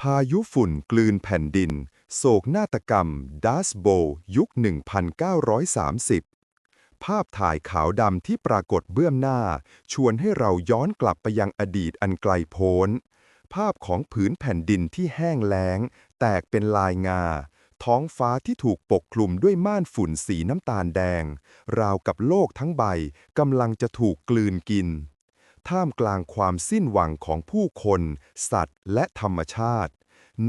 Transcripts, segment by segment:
พายุฝุ่นกลืนแผ่นดิน โศกนาฏกรรมดัสโบยุค 1930 ภาพถ่ายขาวดำที่ปรากฏเบื้องหน้า ชวนให้เราย้อนกลับไปยังอดีตอันไกลโพ้น ภาพของผืนแผ่นดินที่แห้งแล้ง แตกเป็นลายงา ท้องฟ้าที่ถูกปกคลุมด้วยม่านฝุ่นสีน้ำตาลแดง ราวกับโลกทั้งใบกำลังจะถูกกลืนกิน ท่ามกลางความสิ้นหวังของผู้คน สัตว์ และธรรมชาติ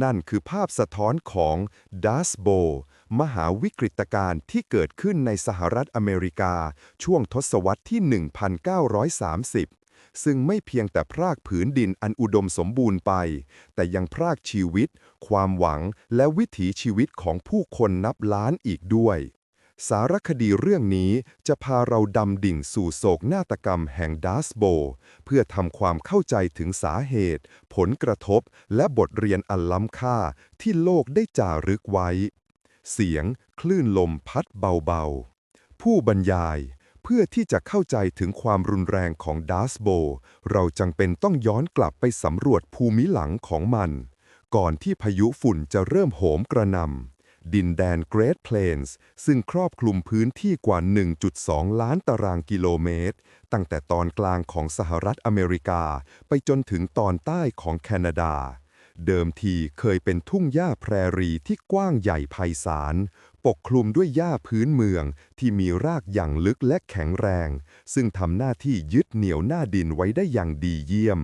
นั่นคือภาพสะท้อนของดัสโบมหาวิกฤตการณ์ที่เกิดขึ้นในสหรัฐอเมริกา ช่วงทศวรรษที่ 1930 ซึ่งไม่เพียงแต่พรากผืนดินอันอุดมสมบูรณ์ไป แต่ยังพรากชีวิต ความหวังและวิถีชีวิตของผู้คนนับล้านอีกด้วย สารคดีเรื่องนี้จะพาเราดำดิ่งสู่โศกนาฏกรรมแห่งดัสโบ เพื่อทำความเข้าใจถึงสาเหตุ ผลกระทบ และบทเรียนอันล้ำค่าที่โลกได้จารึกไว้ เสียง คลื่นลมพัดเบาๆ ผู้บรรยาย เพื่อที่จะเข้าใจถึงความรุนแรงของดัสโบ เราจังเป็นต้องย้อนกลับไปสำรวจภูมิหลังของมัน ก่อนที่พายุฝุ่นจะเริ่มโหมกระหนำ ดินแดนเกรทเพลนส์ซึ่งครอบคลุมพื้นที่กว่า 1.2 ล้านตารางกิโลเมตร ตั้งแต่ตอนกลางของสหรัฐอเมริกา ไปจนถึงตอนใต้ของแคนาดา เดิมทีเคยเป็นทุ่งหญ้าแพรรีที่กว้างใหญ่ไพศาล ปกคลุมด้วยหญ้าพื้นเมืองที่มีรากอย่างลึกและแข็งแรง ซึ่งทำหน้าที่ยึดเหนี่ยวหน้าดินไว้ได้อย่างดีเยี่ยม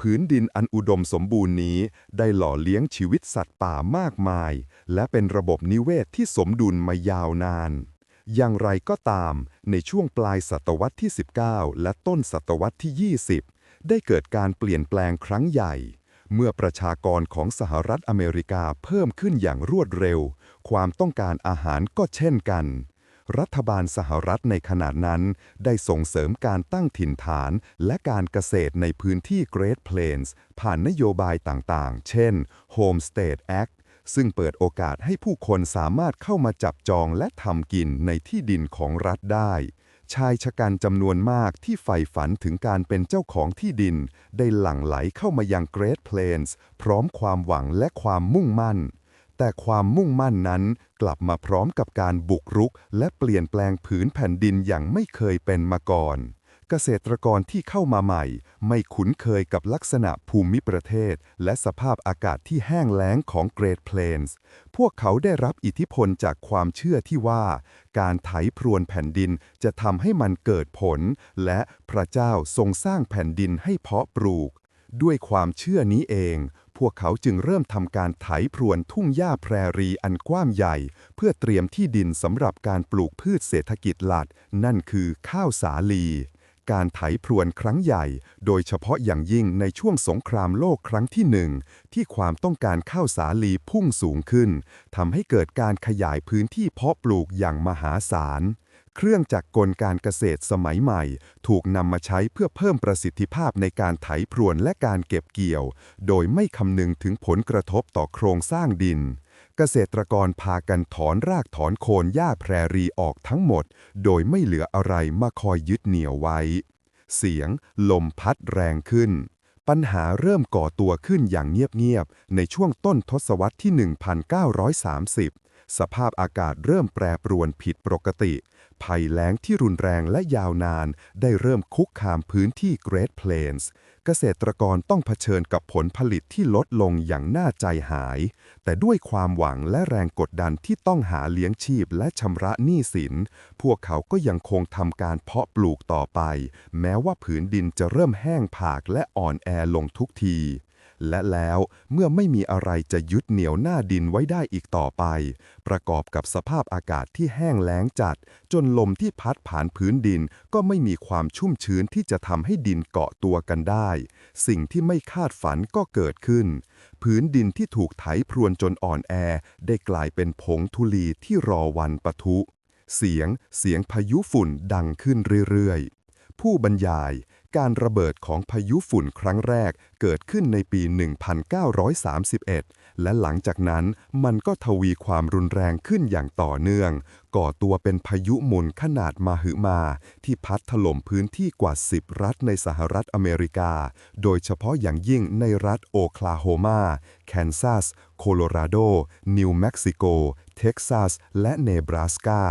พื้นดินอันอุดมสมบูรณ์นี้ ได้หล่อเลี้ยงชีวิตสัตว์ป่ามากมาย และเป็นระบบนิเวศที่สมดุลมายาวนาน อย่างไรก็ตาม ในช่วงปลายศตวรรษที่ 19 และต้นศตวรรษที่ 20 ได้เกิดการเปลี่ยนแปลงครั้งใหญ่ เมื่อประชากรของสหรัฐอเมริกาเพิ่มขึ้นอย่างรวดเร็ว ความต้องการอาหารก็เช่นกัน รัฐบาลสหรัฐในขณะนั้น ได้ส่งเสริมการตั้งถิ่นฐาน และการเกษตรในพื้นที่ Great Plains ผ่านนโยบายต่างๆ เช่น Homestead Act ซึ่งเปิดโอกาสให้ผู้คนสามารถเข้ามาจับจองและทำกินในที่ดินของรัฐได้ ชายชะกันจำนวนมากที่ใฝ่ฝันถึงการเป็นเจ้าของที่ดิน ได้หลั่งไหลเข้ามายัง Great Plains พร้อมความหวังและความมุ่งมั่น แต่ความมุ่งมั่นนั้นกลับมาพร้อมกับการบุกรุก และเปลี่ยนแปลงผืนแผ่นดินอย่างไม่เคยเป็นมาก่อน เกษตรกรที่เข้ามาใหม่ ไม่คุ้นเคยกับลักษณะภูมิประเทศ และสภาพอากาศที่แห้งแล้งของ Great Plains พวกเขาได้รับอิทธิพลจากความเชื่อที่ว่า การไถพรวนแผ่นดินจะทำให้มันเกิดผล และพระเจ้าทรงสร้างแผ่นดินให้เพาะปลูก ด้วยความเชื่อนี้เอง พวกเขาจึงเริ่มทำการไถพรวนทุ่งหญ้าแพรรีอันกว้างใหญ่ เพื่อเตรียมที่ดินสำหรับการปลูกพืชเศรษฐกิจหลัก นั่นคือข้าวสาลี การไถพรวนครั้งใหญ่ โดยเฉพาะอย่างยิ่งในช่วงสงครามโลกครั้งที่หนึ่งที่ความต้องการข้าวสาลีพุ่งสูงขึ้นทำให้เกิดการขยายพื้นที่เพาะปลูกอย่างมหาศาล เครื่องจักรกลการเกษตรสมัยใหม่ ถูกนำมาใช้เพื่อเพิ่มประสิทธิภาพในการไถพรวนและการเก็บเกี่ยว โดยไม่คำนึงถึงผลกระทบต่อโครงสร้างดิน เกษตรกรพากันถอนรากถอนโคนหญ้าแพรรีออกทั้งหมด โดยไม่เหลืออะไรมาคอยยึดเหนี่ยวไว้ เสียง ลมพัดแรงขึ้นปัญหาเริ่มก่อตัวขึ้นอย่างเงียบๆ ในช่วงต้นทศวรรษที่ 1930 สภาพอากาศเริ่มแปรปรวนผิดปกติ ภัยแล้งที่รุนแรงและยาวนาน ได้เริ่มคุกคามพื้นที่ Great Plains เกษตรกรต้องเผชิญกับผลผลิตที่ลดลงอย่างน่าใจหาย แต่ด้วยความหวังและแรงกดดันที่ต้องหาเลี้ยงชีพและชำระหนี้สิน พวกเขาก็ยังคงทำการเพาะปลูกต่อไป แม้ว่าผืนดินจะเริ่มแห้งผากและอ่อนแอลงทุกที และแล้วเมื่อไม่มีอะไรจะยึดเหนี่ยวหน้าดินไว้ได้อีกต่อไป ประกอบกับสภาพอากาศที่แห้งแล้งจัด จนลมที่พัดผ่านพื้นดินก็ไม่มีความชุ่มชื้นที่จะทำให้ดินเกาะตัวกันได้ สิ่งที่ไม่คาดฝันก็เกิดขึ้น พื้นดินที่ถูกไถพรวนจนอ่อนแอ ได้กลายเป็นผงธุลีที่รอวันปะทุ เสียง เสียงพายุฝุ่นดังขึ้นเรื่อยๆ ผู้บรรยาย การระเบิดของพายุฝุ่นครั้งแรกเกิดขึ้นในปี 1931 และหลังจากนั้นมันก็ทวีความรุนแรงขึ้นอย่างต่อเนื่อง ก่อตัวเป็นพายุหมุนขนาดมาหึมา ที่พัดถล่มพื้นที่กว่า 10 รัฐในสหรัฐอเมริกา โดยเฉพาะอย่างยิ่งในรัฐโอคลาโฮมาแคนซัส โคโลราโด นิวเม็กซิโก เท็กซัส และเนบราสกา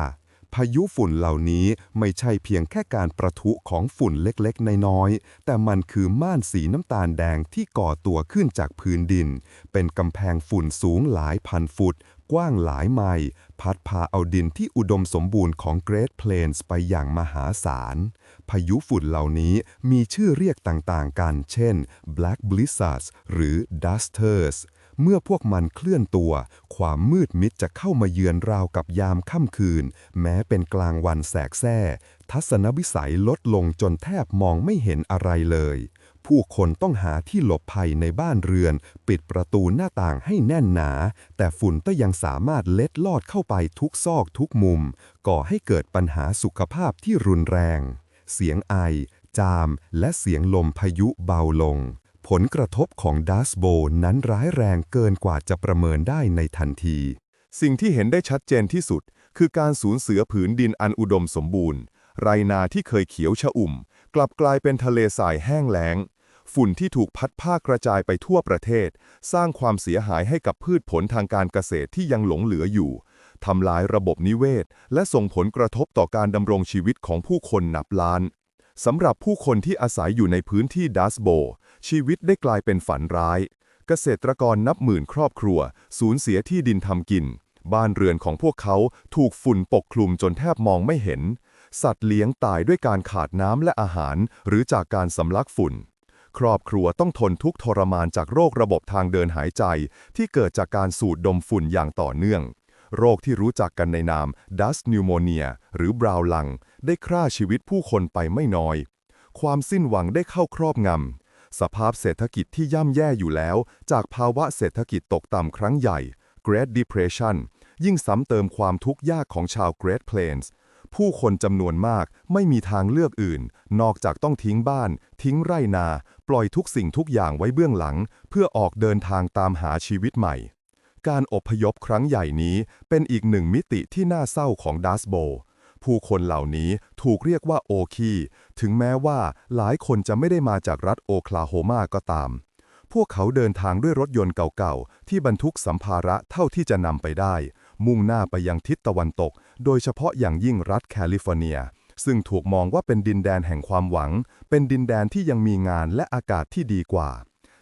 ายุฝุ่นเหล่านี้ไม่ใช่เพียงแค่การประทุของฝุ่นเล็กๆ น้อยๆ แต่มันคือม่านสีน้ำตาลแดงที่ก่อตัวขึ้นจากพื้นดิน เป็นกำแพงฝุ่นสูงหลายพันฟุต กว้างหลายไมล์พัดพาเอาดินที่อุดมสมบูรณ์ของเกรทเพลนส์ไปอย่างมหาศาล พายุฝุ่นเหล่านี้มีชื่อเรียกต่างๆกัน เช่น Black Blizzards หรือ Dusters เมื่อพวกมันเคลื่อนตัว ความมืดมิดจะเข้ามาเยือนราวกับยามค่ำคืน แม้เป็นกลางวันแสกแส้ทัศนวิสัยลดลงจนแทบมองไม่เห็นอะไรเลย ผู้คนต้องหาที่หลบภัยในบ้านเรือน ปิดประตูหน้าต่างให้แน่นหนา แต่ฝุ่นก็ยังสามารถเล็ดลอดเข้าไปทุกซอกทุกมุม ก่อให้เกิดปัญหาสุขภาพที่รุนแรง เสียงไอจามและเสียงลมพายุเบาลง ผลกระทบของดัสโบนั้นร้ายแรงเกินกว่าจะประเมินได้ในทันที สิ่งที่เห็นได้ชัดเจนที่สุด คือการสูญเสียผืนดินอันอุดมสมบูรณ์ ไรนาที่เคยเขียวชอุ่ม กลับกลายเป็นทะเลทรายแห้งแล้ง ฝุ่นที่ถูกพัดภากระจายไปทั่วประเทศ สร้างความเสียหายให้กับพืชผลทางการเกษตรที่ยังหลงเหลืออยู่ทำลายระบบนิเวศ และส่งผลกระทบต่อการดำรงชีวิตของผู้คนนับล้านสำหรับผู้คนที่อาศัยอยู่ในพื้นที่ดัสโบ ชีวิตได้กลายเป็นฝันร้าย เกษตรกรนับหมื่นครอบครัว สูญเสียที่ดินทำกิน บ้านเรือนของพวกเขาถูกฝุ่นปกคลุมจนแทบมองไม่เห็น สัตว์เลี้ยงตายด้วยการขาดน้ำและอาหาร หรือจากการสำลักฝุ่น ครอบครัวต้องทนทุกข์ทรมานจากโรคระบบทางเดินหายใจ ที่เกิดจากการสูดดมฝุ่นอย่างต่อเนื่องโรคที่รู้จักกันในนาม dust pneumonia หรือบราวลัง ได้ฆ่าชีวิตผู้คนไปไม่น้อย ความสิ้นหวังได้เข้าครอบงำ สภาพเศรษฐกิจที่ย่ำแย่อยู่แล้ว จากภาวะเศรษฐกิจตกต่ำครั้งใหญ่ Great Depression ยิ่งซ้ำเติมความทุกข์ยากของชาว Great Plains ผู้คนจำนวนมากไม่มีทางเลือกอื่น นอกจากต้องทิ้งบ้าน ทิ้งไร่นา ปล่อยทุกสิ่งทุกอย่างไว้เบื้องหลัง เพื่อออกเดินทางตามหาชีวิตใหม่ การอพยพครั้งใหญ่นี้เป็นอีกหนึ่งมิติที่น่าเศร้าของดัสโบ ผู้คนเหล่านี้ถูกเรียกว่าโอคีถึงแม้ว่าหลายคนจะไม่ได้มาจากรัฐโอคลาโฮมาก็ตาม พวกเขาเดินทางด้วยรถยนต์เก่าๆ ที่บรรทุกสัมภาระเท่าที่จะนำไปได้ มุ่งหน้าไปยังทิศตะวันตก โดยเฉพาะอย่างยิ่งรัฐแคลิฟอร์เนีย ซึ่งถูกมองว่าเป็นดินแดนแห่งความหวัง เป็นดินแดนที่ยังมีงานและอากาศที่ดีกว่า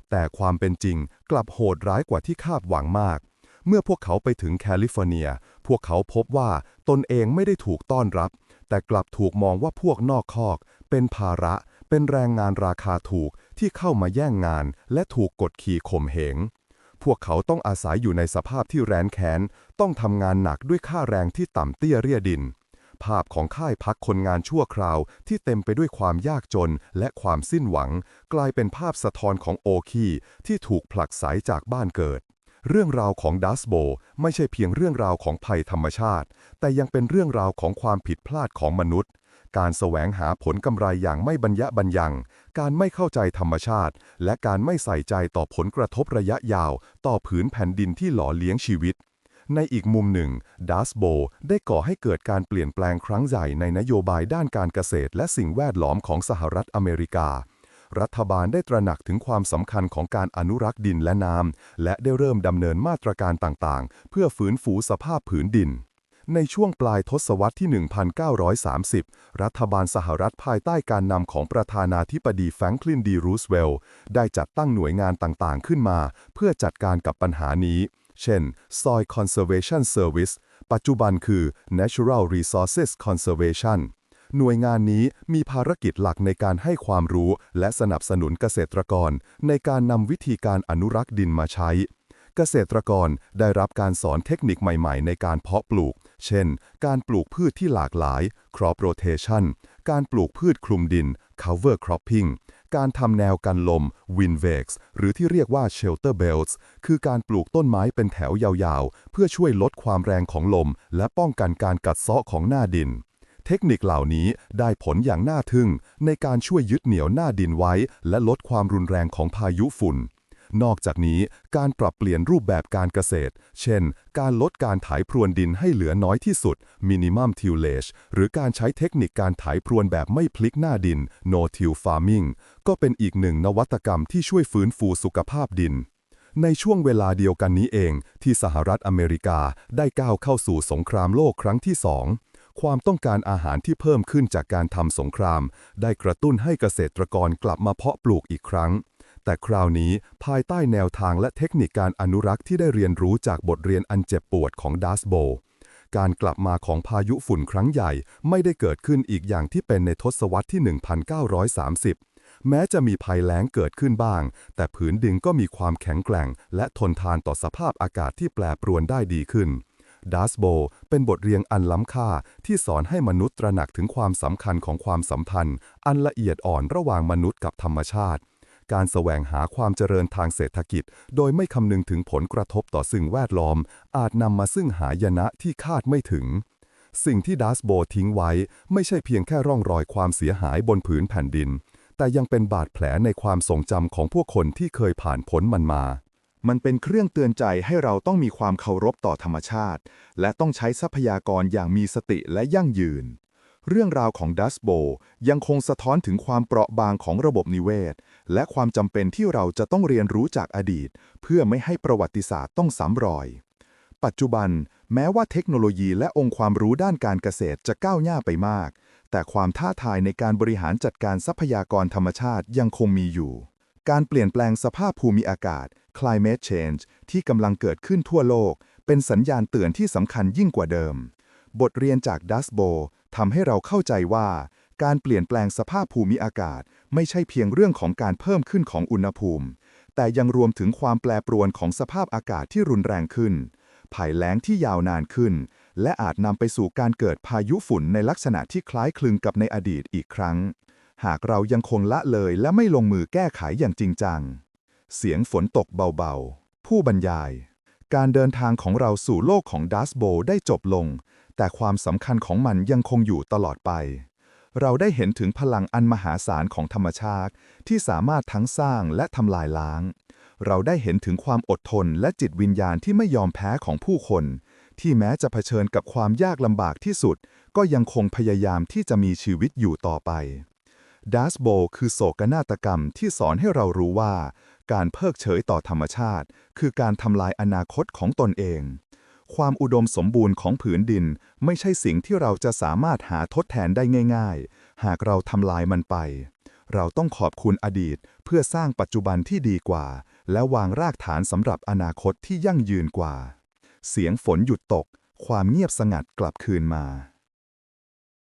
แต่ความเป็นจริงกลับโหดร้ายกว่าที่คาดหวังมาก เมื่อพวกเขาไปถึงแคลิฟอร์เนีย พวกเขาพบว่าตนเองไม่ได้ถูกต้อนรับ แต่กลับถูกมองว่าพวกนอกคอก เป็นภาระ เป็นแรงงานราคาถูกที่เข้ามาแย่งงาน และถูกกดขี่ข่มเหง พวกเขาต้องอาศัยอยู่ในสภาพที่แร้นแค้น ต้องทำงานหนักด้วยค่าแรงที่ต่ำเตี้ยเรียดิน ภาพของค่ายพักคนงานชั่วคราวที่เต็มไปด้วยความยากจนและความสิ้นหวัง กลายเป็นภาพสะท้อนของโอคีที่ถูกผลักไสจากบ้านเกิด เรื่องราวของดัสโบไม่ใช่เพียงเรื่องราวของภัยธรรมชาติ แต่ยังเป็นเรื่องราวของความผิดพลาดของมนุษย์ การแสวงหาผลกำไรอย่างไม่บรรยะบรรยัง การไม่เข้าใจธรรมชาติ และการไม่ใส่ใจต่อผลกระทบระยะยาว ต่อผืนแผ่นดินที่หล่อเลี้ยงชีวิตในอีกมุมหนึ่งดัสโบได้ก่อให้เกิดการเปลี่ยนแปลงครั้งใหญ่ในนโยบายด้านการเกษตรและสิ่งแวดล้อมของสหรัฐอเมริกา รัฐบาลได้ตระหนักถึงความสำคัญของการอนุรักษ์ดินและน้ำและได้เริ่มดำเนินมาตรการต่างๆ เพื่อฟื้นฟูสภาพผืนดิน ในช่วงปลายทศวรรษที่ 1930 รัฐบาลสหรัฐภายใต้การนำของประธานาธิบดีแฟรงคลินดีรูสเวลล์ได้จัดตั้งหน่วยงานต่างๆ ขึ้นมา เพื่อจัดการกับปัญหานี้ เช่น Soil Conservation Service ปัจจุบันคือ Natural Resources Conservation หน่วยงานนี้มีภารกิจหลักในการให้ความรู้และสนับสนุนเกษตรกร ในการนำวิธีการอนุรักษ์ดินมาใช้ เกษตรกรได้รับการสอนเทคนิคใหม่ๆ ในการเพาะปลูก เช่น การปลูกพืชที่หลากหลาย crop rotation การปลูกพืชคลุมดิน cover cropping การทำแนวกันลม windbreaks หรือที่เรียกว่า shelter belts คือการปลูกต้นไม้เป็นแถวยาวๆ เพื่อช่วยลดความแรงของลม และป้องกันการกัดเซาะของหน้าดิน เทคนิคเหล่านี้ได้ผลอย่างน่าทึ่งในการช่วยยึดเหนี่ยวหน้าดินไว้ และลดความรุนแรงของพายุฝุ่น นอกจากนี้การปรับเปลี่ยนรูปแบบการเกษตร เช่น การลดการไถพรวนดินให้เหลือน้อยที่สุด minimum tillage หรือการใช้เทคนิคการไถพรวนแบบไม่พลิกหน้าดิน no till farming ก็เป็นอีกหนึ่งนวัตกรรมที่ช่วยฟื้นฟูสุขภาพดินในช่วงเวลาเดียวกันนี้เองที่สหรัฐอเมริกาได้ก้าวเข้าสู่สงครามโลกครั้งที่สอง ความต้องการอาหารที่เพิ่มขึ้นจากการทำสงคราม ได้กระตุ้นให้เกษตรกรกลับมาเพาะปลูกอีกครั้ง แต่คราวนี้ภายใต้แนวทางและเทคนิคการอนุรักษ์ที่ได้เรียนรู้จากบทเรียนอันเจ็บปวดของดัสโบ การกลับมาของพายุฝุ่นครั้งใหญ่ไม่ได้เกิดขึ้นอีกอย่างที่เป็นในทศวรรษที่ 1930แม้จะมีภัยแล้งเกิดขึ้นบ้าง แต่ผืนดินก็มีความแข็งแกร่ง และทนทานต่อสภาพอากาศที่แปรปรวนได้ดีขึ้น ดัสโบเป็นบทเรียนอันล้ำค่าที่สอนให้มนุษย์ตระหนักถึงความสำคัญของความสัมพันธ์ อันละเอียดอ่อนระหว่างมนุษย์กับธรรมชาติ การแสวงหาความเจริญทางเศรษฐกิจ โดยไม่คำนึงถึงผลกระทบต่อสิ่งแวดล้อม อาจนำมาซึ่งหายนะที่คาดไม่ถึงสิ่งที่ดัสโบทิ้งไว้ ไม่ใช่เพียงแค่ร่องรอยความเสียหายบนผืนแผ่นดิน แต่ยังเป็นบาดแผลในความทรงจำของพวกคนที่เคยผ่านพ้นมันมา มันเป็นเครื่องเตือนใจให้เราต้องมีความเคารพต่อธรรมชาติ และต้องใช้ทรัพยากรอย่างมีสติและยั่งยืน เรื่องราวของดัสโบยังคงสะท้อนถึงความเปราะบางของระบบนิเวศ และความจำเป็นที่เราจะต้องเรียนรู้จากอดีต เพื่อไม่ให้ประวัติศาสตร์ต้องซ้ำรอย ปัจจุบัน แม้ว่าเทคโนโลยีและองค์ความรู้ด้านการเกษตรจะก้าวหน้าไปมาก แต่ความท้าทายในการบริหารจัดการทรัพยากรธรรมชาติยังคงมีอยู่ การเปลี่ยนแปลงสภาพภูมิอากาศ climate change ที่กำลังเกิดขึ้นทั่วโลก เป็นสัญญาณเตือนที่สำคัญยิ่งกว่าเดิม บทเรียนจากดัสโบทำให้เราเข้าใจว่า การเปลี่ยนแปลงสภาพภูมิอากาศ ไม่ใช่เพียงเรื่องของการเพิ่มขึ้นของอุณหภูมิ แต่ยังรวมถึงความแปรปรวนของสภาพอากาศที่รุนแรงขึ้น ภัยแล้งที่ยาวนานขึ้น และอาจนำไปสู่การเกิดพายุฝุ่นในลักษณะที่คล้ายคลึงกับในอดีตอีกครั้ง หากเรายังคงละเลยและไม่ลงมือแก้ไขอย่างจริงจัง เสียงฝนตกเบาๆ ผู้บรรยาย การเดินทางของเราสู่โลกของดัสโบได้จบลง แต่ความสำคัญของมันยังคงอยู่ตลอดไป เราได้เห็นถึงพลังอันมหาศาลของธรรมชาติ ที่สามารถทั้งสร้างและทำลายล้าง เราได้เห็นถึงความอดทนและจิตวิญญาณที่ไม่ยอมแพ้ของผู้คน ที่แม้จะเผชิญกับความยากลำบากที่สุด ก็ยังคงพยายามที่จะมีชีวิตอยู่ต่อไปดัสโบคือโศกนาฏกรรมที่สอนให้เรารู้ว่า การเพิกเฉยต่อธรรมชาติ คือการทำลายอนาคตของตนเอง ความอุดมสมบูรณ์ของผืนดิน ไม่ใช่สิ่งที่เราจะสามารถหาทดแทนได้ง่าย ๆ หากเราทำลายมันไป เราต้องขอบคุณอดีตเพื่อสร้างปัจจุบันที่ดีกว่า และวางรากฐานสำหรับอนาคตที่ยั่งยืนกว่า เสียงฝนหยุดตก ความเงียบสงัดกลับคืนมา